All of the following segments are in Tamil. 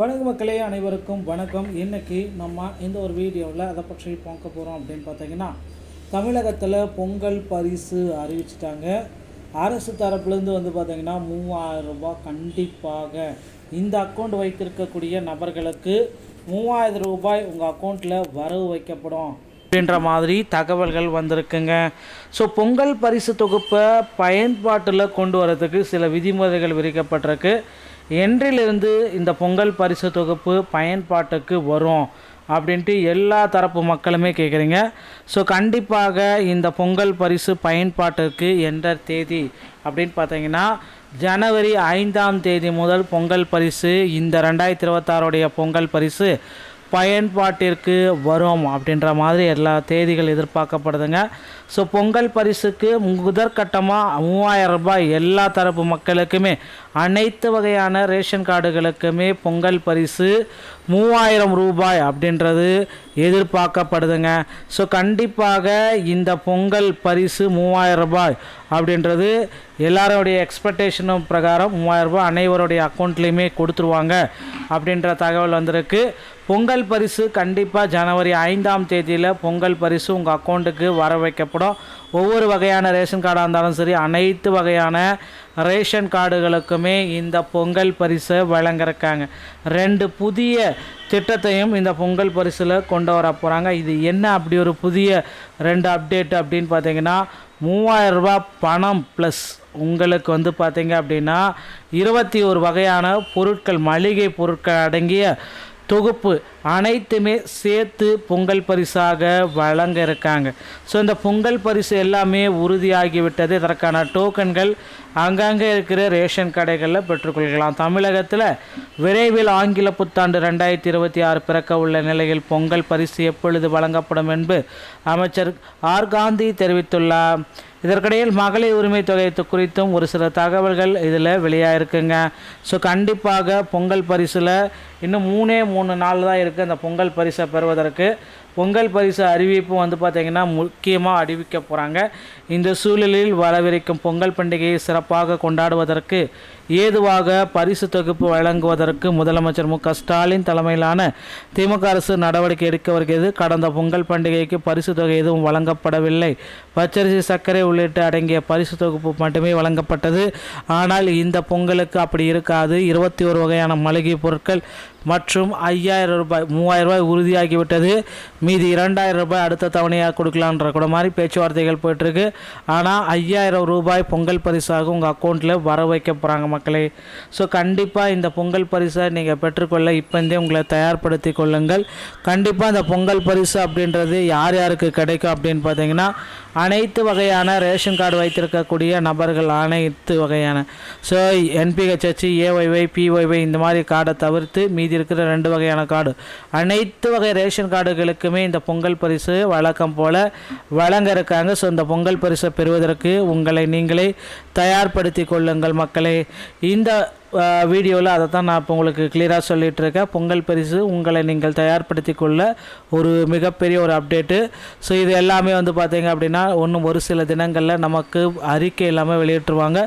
வணக்க மக்களே அனைவருக்கும் வணக்கம். இன்றைக்கி நம்ம இந்த ஒரு வீடியோவில் அதை பற்றி பார்க்க போகிறோம் அப்படின்னு பார்த்தீங்கன்னா தமிழகத்தில் பொங்கல் பரிசு அறிவிச்சிட்டாங்க. அரசு தரப்புலேருந்து வந்து பார்த்தீங்கன்னா மூவாயிரம் ரூபாய் கண்டிப்பாக இந்த அக்கௌண்ட் வைத்திருக்கக்கூடிய நபர்களுக்கு மூவாயிரம் ரூபாய் உங்கள் அக்கௌண்ட்டில் வரவு வைக்கப்படும் அப்படின்ற மாதிரி தகவல்கள் வந்திருக்குங்க. ஸோ பொங்கல் பரிசு தொகுப்பை பயன்பாட்டில் கொண்டு வரதுக்கு சில விதிமுறைகள் விதிக்கப்பட்டிருக்கு. என்றிலிருந்து இந்த பொங்கல் பரிசு தொகுப்பு பயன்பாட்டுக்கு வரும் அப்படின்ட்டு எல்லா தரப்பு மக்களுமே கேட்குறீங்க. ஸோ கண்டிப்பாக இந்த பொங்கல் பரிசு பயன்பாட்டிற்கு என்ற தேதி அப்படின்னு பார்த்தீங்கன்னா ஜனவரி ஐந்தாம் தேதி முதல் பொங்கல் பரிசு இந்த ரெண்டாயிரத்தி இருபத்தாறுடைய பொங்கல் பரிசு பயன்பாட்டிற்கு வரும் அப்படின்ற மாதிரி எல்லா தேதிகள் எதிர்பார்க்கப்படுதுங்க. ஸோ பொங்கல் பரிசுக்கு முதற்கட்டமாக மூவாயிரம் ரூபாய் எல்லா தரப்பு மக்களுக்குமே அனைத்து வகையான ரேஷன் கார்டுகளுக்குமே பொங்கல் பரிசு மூவாயிரம் ரூபாய் அப்படின்றது எதிர்பார்க்கப்படுதுங்க. ஸோ கண்டிப்பாக இந்த பொங்கல் பரிசு மூவாயிரம் ரூபாய் அப்படின்றது எல்லாருடைய எக்ஸ்பெக்டேஷனும் பிரகாரம் மூவாயிரம் ரூபாய் அனைவருடைய அக்கௌண்ட்லேயுமே கொடுத்துருவாங்க அப்படின்ற தகவல் வந்திருக்கு. பொங்கல் பரிசு கண்டிப்பாக ஜனவரி ஐந்தாம் தேதியில் பொங்கல் பரிசு உங்கள் அக்கௌண்ட்டுக்கு வர வைக்கப்படும். ஒவ்வொரு வகையான ரேஷன் கார்டாக இருந்தாலும் சரி அனைத்து வகையான ரேஷன் கார்டுகளுக்குமே இந்த பொங்கல் பரிசை வழங்கிருக்காங்க ரெண்டு புதிய திட்டத்தையும் இந்த பொங்கல் பரிசில் கொண்டு வர போகிறாங்க இது என்ன அப்படி ஒரு புதிய ரெண்டு அப்டேட் அப்படின்னு பார்த்தீங்கன்னா மூவாயிரம் பணம் ப்ளஸ் உங்களுக்கு வந்து பார்த்தீங்க அப்படின்னா இருபத்தி ஒரு வகையான பொருட்கள் மளிகை பொருட்கள் அடங்கிய தொகுப்பு அனைத்துமே சேர்த்து பொங்கல் பரிசாக வழங்க இருக்காங்க ஸோ இந்த பொங்கல் பரிசு எல்லாமே உறுதியாகிவிட்டது. இதற்கான டோக்கன்கள் அங்கங்கே இருக்கிற ரேஷன் கடைகளில் பெற்றுக்கொள்ளலாம் தமிழகத்தில் விரைவில் ஆங்கில புத்தாண்டு ரெண்டாயிரத்தி இருபத்தி ஆறு பிறக்க உள்ள நிலையில் பொங்கல் பரிசு எப்பொழுது வழங்கப்படும் என்று அமைச்சர் ஆர். காந்தி தெரிவித்துள்ளார். இதற்கிடையில் மகளிர் உரிமை தொகை குறித்தும் ஒரு சில தகவல்கள் இதில் வெளியாகிருக்குங்க ஸோ கண்டிப்பாக பொங்கல் பரிசில் இன்னும் மூணே மூணு நாள் தான் இருக்குது அந்த பொங்கல் பரிசை பெறுவதற்கு பொங்கல் பரிசு அறிவிப்பு வந்து பார்த்திங்கன்னா முக்கியமாக அறிவிக்க போகிறாங்க இந்த சூழலில் வரவிருக்கும் பொங்கல் பண்டிகையை சிறப்பாக கொண்டாடுவதற்கு ஏதுவாக பரிசு தொகுப்பு வழங்குவதற்கு முதலமைச்சர் மு ஸ்டாலின் தலைமையிலான திமுக அரசு நடவடிக்கை எடுக்க வருகிறது. கடந்த பொங்கல் பண்டிகைக்கு பரிசு தொகை எதுவும் வழங்கப்படவில்லை. பச்சரிசி சர்க்கரை உள்ளிட்ட அடங்கிய பரிசு தொகுப்பு மட்டுமே வழங்கப்பட்டது. ஆனால் இந்த பொங்கலுக்கு அப்படி இருக்காது. இருபத்தி ஒரு வகையான மளிகை பொருட்கள் மற்றும் ஐயாயிரம் ரூபாய் மூவாயிரம் ரூபாய் உறுதியாகிவிட்டது. மீதி இரண்டாயிரம் ரூபாய் அடுத்த தவணையாக கொடுக்கலான்ற கூட மாதிரி பேச்சுவார்த்தைகள் போயிட்டுருக்கு. ஆனால் ஐயாயிரம் ரூபாய் பொங்கல் பரிசாக உங்கள் அக்கௌண்ட்டில் வர வைக்க போகிறாங்க மக்களே. ஸோ கண்டிப்பாக இந்த பொங்கல் பரிசை நீங்கள் பெற்றுக்கொள்ள இப்போந்தே உங்களை தயார்படுத்தி கொள்ளுங்கள். கண்டிப்பாக இந்த பொங்கல் பரிசு அப்படின்றது யார் யாருக்கு கிடைக்கும் அப்படின்னு பார்த்தீங்கன்னா அனைத்து வகையான ரேஷன் கார்டு வைத்திருக்கக்கூடிய நபர்கள் அனைத்து வகையான. ஸோ என்பிஹெச்ஹெச் ஏஒய்ஒய் பிஒய்ஒய் இந்த மாதிரி கார்டை தவிர்த்து மீதி இருக்கிற ரெண்டு வகையான கார்டு. அனைத்து வகை ரேஷன் கார்டுகளுக்குமே இந்த பொங்கல் பரிசு வழக்கம் போல் வழங்க இருக்காங்க. ஸோ இந்த பொங்கல் பரிசை பெறுவதற்கு உங்களை நீங்களே தயார்படுத்தி கொள்ளுங்கள் மக்களே. இந்த வீடியோவில் அதை தான் நான் இப்போ உங்களுக்கு கிளியராக சொல்லிகிட்டு இருக்கேன் பொங்கல் பரிசு உங்களை நீங்கள் தயார்படுத்தி கொள்ள ஒரு மிகப்பெரிய ஒரு அப்டேட்டு ஸோ இது எல்லாமே வந்து பார்த்தீங்க அப்படின்னா ஒன்றும் ஒரு சில தினங்களில் நமக்கு அறிக்கை எல்லாமே வெளியிட்டுருவாங்க.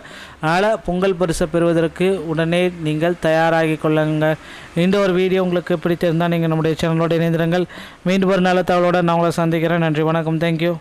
அதனால் பொங்கல் பரிசை பெறுவதற்கு உடனே நீங்கள் தயாராகி கொள்ளுங்க. இந்த ஒரு வீடியோ உங்களுக்கு பிடித்திருந்தால் நீங்கள் நம்முடைய சேனலோட இணைந்திருங்கள். மீண்டும் ஒரு நல்ல தகவலோடு நான் உங்களை சந்திக்கிறேன். நன்றி வணக்கம். தேங்க்யூ